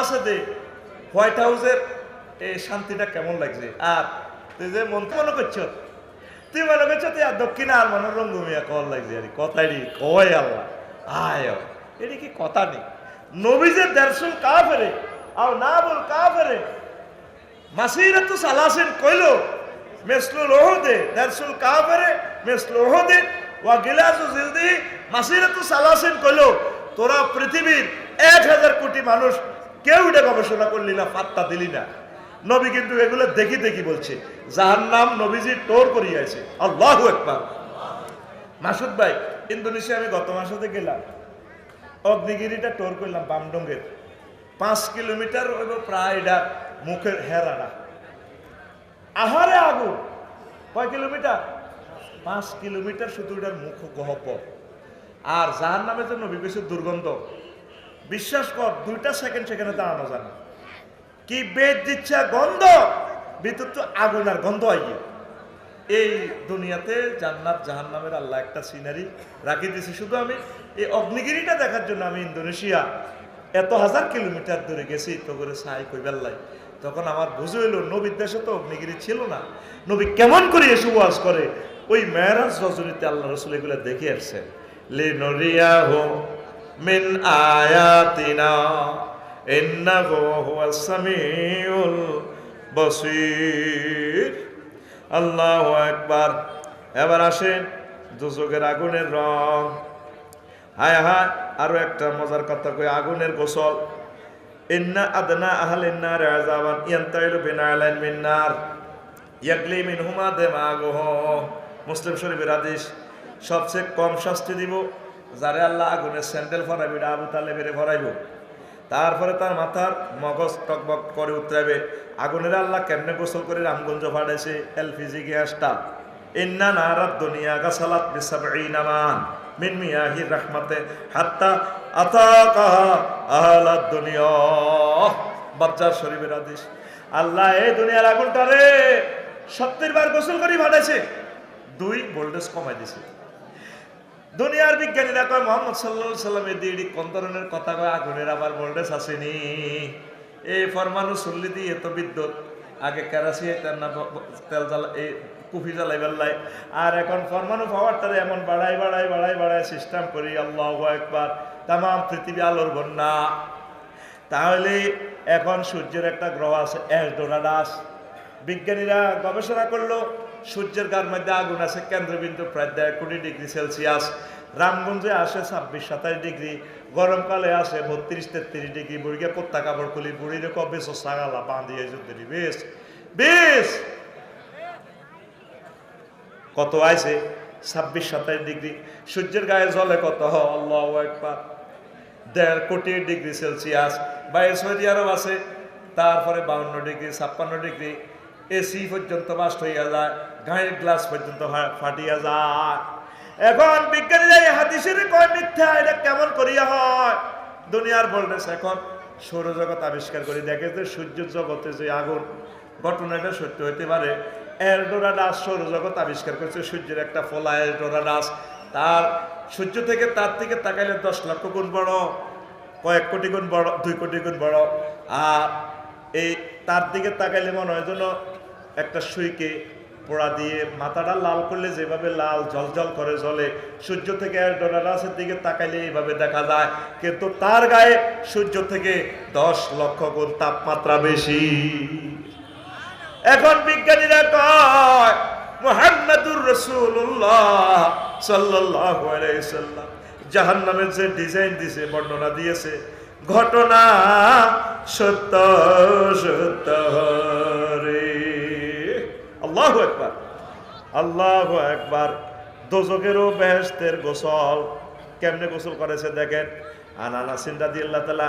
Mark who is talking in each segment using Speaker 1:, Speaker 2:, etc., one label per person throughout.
Speaker 1: আছে দে হোয়াইট হাউসের এই শান্তিটা কেমন লাগছে? আর তুই যে মন মনে করছ? তুই মনে করছ তুই আর দক্ষিণে আর মনে রঙ্গমিয়া কল লাগছে? আর কথাই কয় আল্লাহ। আয় এটি কি কথা নেই? নবীজে দেড়শুল কা ফেরে আর না বল কা ফেরে মাসিরাতু সালাসিন কইলো মিসলুল ওহদে দারসুল কাফেরে মিসলুল ওহদে ওয়া গিলাসু জিলদি। মাসিরাতু সালাসিন কইলো, তোরা পৃথিবীর এক হাজার কোটি মানুষ কেউ এটা গবেষণা করলি না পাত্তা দিলি না। নবী কিন্তু এগুলো দেখি দেখি বলছে যাহার নাম নবীজি টোর করিয়াছে আল্লাহু একবার মাসুদ ভাই, ইন্দোনেশিয়া আমি গত মাসে গেলাম। অগ্নিগিরিটা টোর করলাম বামডঙ্গের। পাঁচ কিলোমিটার প্রায় এটা মুখের হেরাটা আহারে আগুন! কয় কিলোমিটার? পাঁচ কিলোমিটার শুধু এটার মুখ গহপ আর যাহার নামে তো নবী বেশি দুর্গন্ধ। বিশ্বাস কর, দুইটা সেকেন্ড সেখানে দাঁড়ানো জানে। কি বেদ দিচ্ছে গন্ধ? ভিতর তো আগুন আর গন্ধ আইয়ে এই দুনিয়াতে জান্নাত, জাহান্নামের আল্লাহ একটা সিনারি রাখি দিয়েছি। শুধু আমি এই অগ্নিগিরিটা দেখার জন্য আমি ইন্দোনেশিয়া এত হাজার কিলোমিটার দূরে গেছি, তো করে সাই কইবেল্লাই তখন আমার বুঝে হইল, নবীর দেশে তো অগ্নিগিরি ছিল না। নবী কেমন করে এসে ওয়াজ করে? ওই মেয়েরাজ রজনীতে আল্লাহ রসুল এগুলো দেখে আসছে লে নরিয়া হো মিন আয়াতিনা, ইন্নাহু হুয়াস সামিউল বসির। আল্লাহ একবার এবার আসেন দুচোখের আগুনের রং। হায় হায়, আরও একটা মজার কথা কই, আগুনের গোসল। ইন্না আদনা আহল ইন্নার আযাবান ইয়ান্তাইলু বিনালাইন মিন্নার ইয়াগলি মিনহুমা দিমাগুহ। মুসলিম শরীফের হাদিস, সবচেয়ে কম শাস্তি দিব যারে আল্লাহ আগুনের স্যান্ডেল ফরাইবে এটা আবু তালেবেরে ফরাইব তারপরে তার মাথার মগজ টকবক করে উতরাবে আগুনের আল্লাহ কেমনে গোসল করে রামগঞ্জ ফাটাইছে? এলপিজি গ্যাসটা। ইন্না নারাত দুনিয়া গাসালাত বিসাবঈনা মান মিন মিয়াহির রাহমাতে। হাত্তা আতাকাহা আহলাদ দুনিয়া। বাচ্চার শরীফের আদেশ আল্লাহ, এই দুনিয়ার আগুনটারে সত্তর বার গোসল করে ফাটাইছে। দুই ভোল্টেজ কমাই দিছে। দুনিয়ার বিজ্ঞানীরা কয়, মোহাম্মদ সাল্লাহ সাল্লামের দিয়ে কোন ধরনের কথা কয়? আগুনের আবার ভোল্টেজ আসেনি। এই ফরমানু চল্লি দিয়ে এত বিদ্যুৎ। আগে কেরাসি তার না তেল জ্বালা এই কুফি জ্বালাই বেল্লাই আর এখন ফরমানু পাওয়ারটারে এমন বাড়াই বাড়াই বাড়াই বাড়াই সিস্টেম করি, আল্লাহ একবার তাম পৃথিবী আলোর বন্যা। তাহলে এখন সূর্যের একটা গ্রহ আছে অ্যাসডোনাডাস বিজ্ঞানীরা গবেষণা করল সূর্যের গার মধ্যে আগুন আছে, কেন্দ্রবিন্দু প্রায় দেড় কোটি ডিগ্রি সেলসিয়াস। রামগঞ্জে আসে ছাব্বিশ সাতাশ ডিগ্রি, গরমকালে আসে বত্রিশ তেত্রিশ ডিগ্রি বুড়িকে পোত্তা কাপড় খুলি বুড়িরে কবে সাগালা বাঁধিয়ে বেশ বেশ। কত আইছে? ছাব্বিশ সাতাশ ডিগ্রি। সূর্যের গায়ে জলে কত? আল্লাহ একবার দেড় কোটি ডিগ্রি সেলসিয়াস। বাইরে সৌদি আরব আছে, তারপরে বাউন্ন ডিগ্রি, ছাপ্পান্ন ডিগ্রি। এসি পর্যন্ত বাস্ট হইয়া যায় গায়ের গ্লাস পর্যন্ত ফাটিয়া যায়। এখন বিজ্ঞানীরা এই হাদিসের কয় মিথ্যা, এটা কেমন করিয়া হয়? দুনিয়ার ভোল্টেজ এখন সৌরজগৎ আবিষ্কার করে। দেখে যে সূর্য জগতে যে আগুন, ঘটনাটা সত্য হইতে পারে। এলডোরা ডাস সৌরজগৎ আবিষ্কার করেছে, সূর্যের একটা ফলা এলডোরা ডাস। তার সূর্য থেকে তার থেকে তাকাইলে দশ লক্ষ গুণ বড়, কয়েক কোটি গুণ বড়, দুই কোটি গুণ বড়। আর এই তার দিকে তাকাইলে মনে হয় যেন একটা সুইকে পোড়া দিয়ে মাথাটা লাল করলে যেভাবে লাল জলজল করে জ্বলে, সূর্য থেকে ডোনারাসের দিকে তাকাইলে এইভাবে দেখা যায়। কিন্তু তার গায়ে সূর্য থেকে দশ লক্ষ গুণ তাপমাত্রা বেশি। এখন বিজ্ঞানীরা কয়, মোহাম্মদুর রসুল্লাহ সাল্লাহ জাহান নামের যে ডিজাইন দিছে, বর্ণনা দিয়েছে, ঘটনা সত্য সত্য রে। একবার আল্লাহ একবার দোজকেরও বেহেস্তের গোসল। কেমনে গোসল করেছে দেখেন? আল্লাহ তালা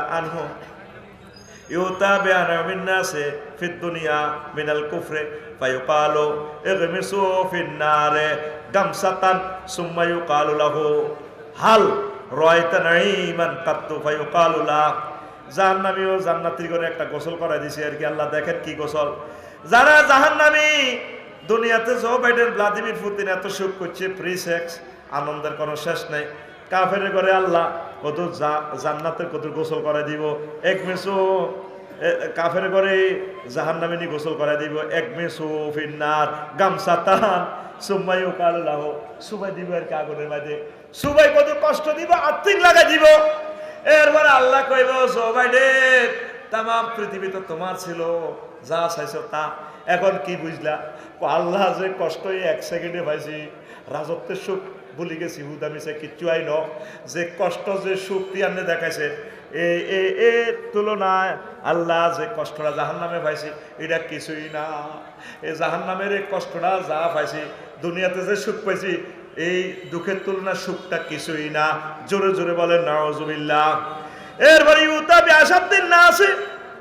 Speaker 1: জাহান্নামীও একটা গোসল করাই দিছে আর কি। আল্লাহ দেখেন কি গোসল। যারা জাহান্নামী দুনিয়াতে জো বাইডেন, ভ্লাদিমির পুতিন এত সুখ করছে ফ্রি সেক্স আনন্দের কোনো শেষ নেই। কাফের করে আল্লাহ কত জা- জান্নাতের কত গোসল করে দিব। এক মেসো কাফের করে জাহান নামিনি গোসল করে দিব। এক মেসো ফিন্নার, গামছা তাহান সুমাই ও কাল কাল্লাহ সুবাই দিব আর কি আগুনের মাঝে সুবাই কত কষ্ট দিব, আর্থিক লাগা দিব। এরপরে আল্লাহ কইব সবাই রে তাম পৃথিবী তো তোমার ছিল। যা চাইছো তা। এখন কি বুঝলা? আল্লাহ যে কষ্ট এক সেকেন্ডে পাইছি। রাজত্বের সুখ ভুলি গেছি হুদামিছে কিচ্ছু আই ন যে কষ্ট যে সুখ তিয়ান্নে দেখাইছে। এ এ এ তুলনায় আল্লাহ যে কষ্টটা জাহান নামে পাইছি, এটা কিছুই না। এই জাহান নামের এই কষ্টটা যা পাইছি, দুনিয়াতে যে সুখ পাইছি, এই দুঃখের তুলনায় সুখটা কিছুই না। জোরে জোরে বলেন নাওজুবিল্লাহ এরপরে ইউতাবি আসাদ্দিন না আছে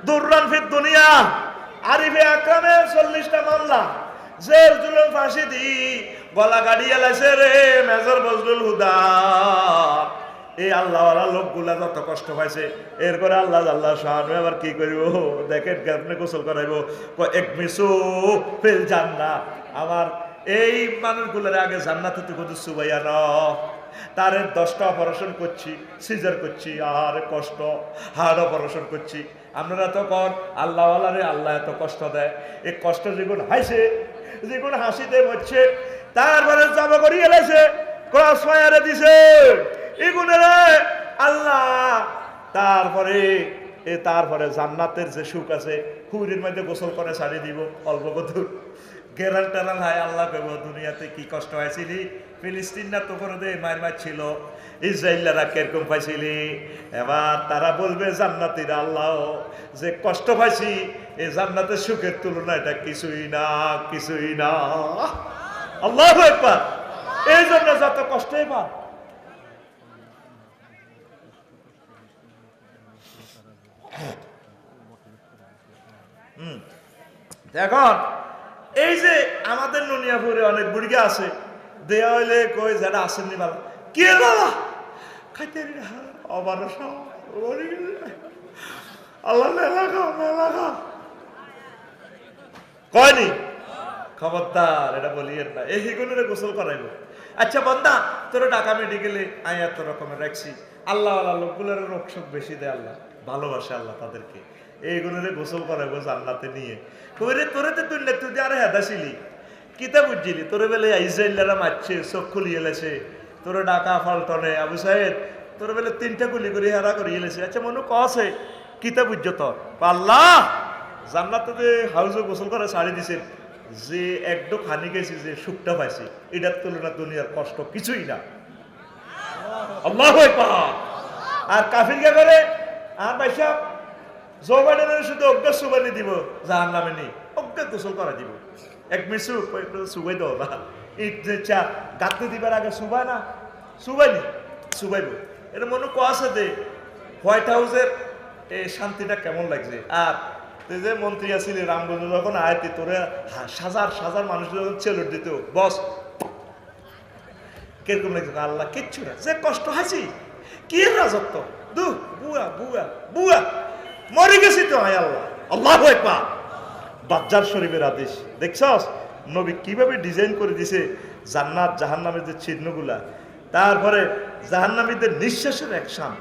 Speaker 1: দুর্রান ফির দুনিয়া। আরিফে আকরামে চল্লিশটা মামলা। জেল, জুলুম ফাঁসি দি গলা গাড়ি এলাইছে রে, মেজর বজলুল হুদা। এই আল্লাহওয়ালা লোকগুলা যত কষ্ট পাইছে, এরপরে আল্লাহ আল্লাহ সাহায্য আবার কি করিব? দেখেন কেমনে গোসল করাইব? এক মিসু ফেল জান্না আমার এই মানুষগুলোর আগে জান্নাতে তো কত সুবাইয়া ন তারে দশটা অপারেশন করছি সিজার করছি, আর কষ্ট হার্ট অপারেশন করছি। আপনারা তো কন আল্লাহ আল্লাহরে আল্লাহ এত কষ্ট দেয়। এই কষ্ট যেগুলো হাসে যেগুলো হাসিতে মরছে, তারপরে যাব করি এলেছে ক্রস ফায়ারে দিছে। এগুলো আল্লাহ, তারপরে, এ তারপরে জান্নাতের যে সুখ আছে হুইরের মধ্যে গোসল করে ছাড়ি দিব, অল্প কত গেরাল টেরাল হায় আল্লাহ দুনিয়াতে কি কষ্ট হয়েছিলি? ফিলিস্তিন না তো করে মায়ের মার ছিল ইসরায়েলরা কীরকম পাইছিলি এবার তারা বলবে, জান্নাতিরা আল্লাহ, যে কষ্ট পাইছি, এই জান্নাতের সুখের তুলনা এটা কিছুই না কিছুই না। আল্লাহ একবার এই জন্য যত কষ্টই পা হুম। এখন এই যে আমাদের নুনিয়াপুরে অনেক বুড়িগা আছে দেয়া হইলে কই যারা আসেননি বাবা? কি বাবা? খাইতে আবার আল্লাহ কয়নি? খবরদার, এটা বলিয়েন না। এই হিগুনের গোসল করাইব। আচ্ছা বন্দা, তোর ঢাকা মেডিকেলে আয় এত রকমের রাখছি। আল্লাহ আল্লাহ লোকগুলোর রোগ শোক বেশি দেয় আল্লাহ। ভালোবাসে আল্লাহ তাদেরকে। এই এইগুলোরে গোসল করাইবো জান্নাতে নিয়ে। কইরে, তোরে তো তুই তুই আরে হেদাছিলি কিতা বুঝছিলি তোরে বেলে ইসরায়েলরা মারছে, চোখ খুলিয়ে এলেছে। তোরে ডাকা ফাল্টনে আবু সাহেব, তোর বেলে তিনটা গুলি করে হেরা করে এলেছে। আচ্ছা মনে কছে কিতা বুঝছ তোর আল্লাহ! জান্নাতে যে হাউসে গোসল করে ছাড়ি দিছে, যে একদম খানি গেছি যে সুখটা পাইছি, এটার তুলনা দুনিয়ার কষ্ট কিছুই না। আর কাফির কে করে আর পয়সা জো বাইডেনের শুধু অজ্ঞা সুবানি দিব যাহার নামে নেই অজ্ঞা গোসল করা দিব। এক মিশু সুবাই দাও না ইট যে চা গাতে দিবার আগে সুবাই না? সুবাইনি সুবাইব এটা মনে আছে দে হোয়াইট হাউসের এই শান্তিটা কেমন লাগছে? আর তুই যে মন্ত্রী আছিলি রামগঞ্জ যখন আয়তি তোরে হাজার হাজার মানুষ যখন চেলুট দিত, বস। কীরকম লাগছে? আল্লাহ, কিচ্ছু না। যে কষ্ট হাসি, কি রাজত্ব? দু বুয়া বুয়া বুয়া। মরে গেছি তো আয় আল্লাহ। আল্লাহ একবার বাজ্জার শরীফের আদেশ দেখছস? নবী কীভাবে ডিজাইন করে দিছে জান্নাত, জাহান্নামের যে চিহ্নগুলা তারপরে জাহান্নামীদের নিঃশ্বাসের একসান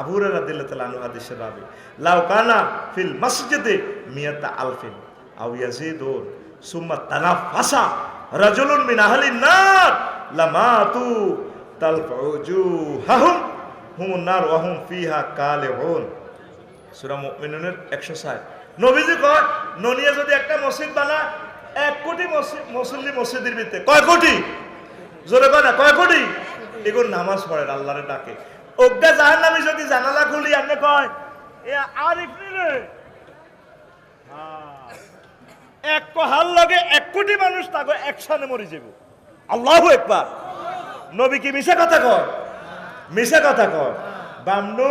Speaker 1: আবুরা রাদিল্লাহ তাআলা আনহু হাদিসের রাবি। লাউ কানা ফিল মসজিদে মিয়াতা আলফিন আও ইয়াজিদুন। সুম্মা তানাফাসা রাজুলুন মিন আহলিন নার লামাতু তালফুজুহাহুম। হুমুন নার ওয়া হুম ফিহা কালিহুন সূরা মুমিনুনের 160 নবীজি কয়, ননিয়া যদি একটা মসজিদ বানা এক কোটি মুসল্লি মসজিদের ভিতরে। কয় কোটি? জোরে কয় না, কয় কোটি? এগুলো নামাজ পড়ে আল্লাহরে ডাকে। অজ্ঞা জাহান নামে যদি জানালা খুলি, আপনি কয়, এ আরিফ রে এক কহাল লগে এক কোটি মানুষ তাকে একসাথে মরি যাব। আল্লাহ একবার। নবী কি মিশা কথা কয়? মিশা কথা কয়। বামনু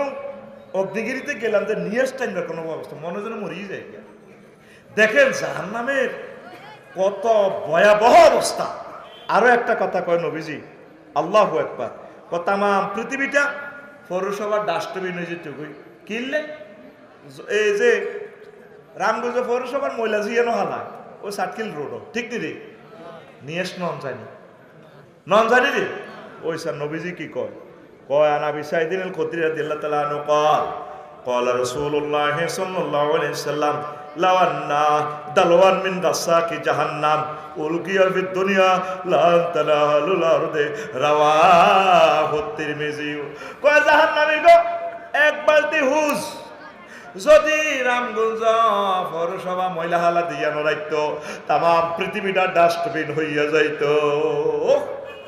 Speaker 1: অগ্নিগিরিতে গেলাম যে নিয়াস টাইমের কোনো অবস্থা মনে যেন মরিয়ে যায়। দেখেন জাহান নামের কত ভয়াবহ অবস্থা। আরও একটা কথা কয় নবীজি, আল্লাহ একবার তামাম পৃথিবীটা পৌরসভার ডাস্টবিন হয়েছে টুকুই কিনলে এই যে রামগঞ্জ পৌরসভার মহিলা জিয়ানো হালা ও সাতকিল রোড ঠিক নি রে? নিয়েস নন জানি। নন জানি রে? ওই স্যার নবীজি কি কয়? কয় আনা বিসাইদিন আল খুদরি রাদিয়াল্লাহু তাআলা আনহু قال قال رسول الله صلى الله عليه وسلم لو أن دلوا من غساك جهنم ألقي في الدنيا لن تنال الأرض رواه الترمذي কয় জাহান্নামী গো এক বালতি হুজ যদি রামগঞ্জ পৌরসভা মহিলা হালা দিয়া নড়াইতো তাম পৃথিবীটা ডাস্টবিন হইয়া যাইতো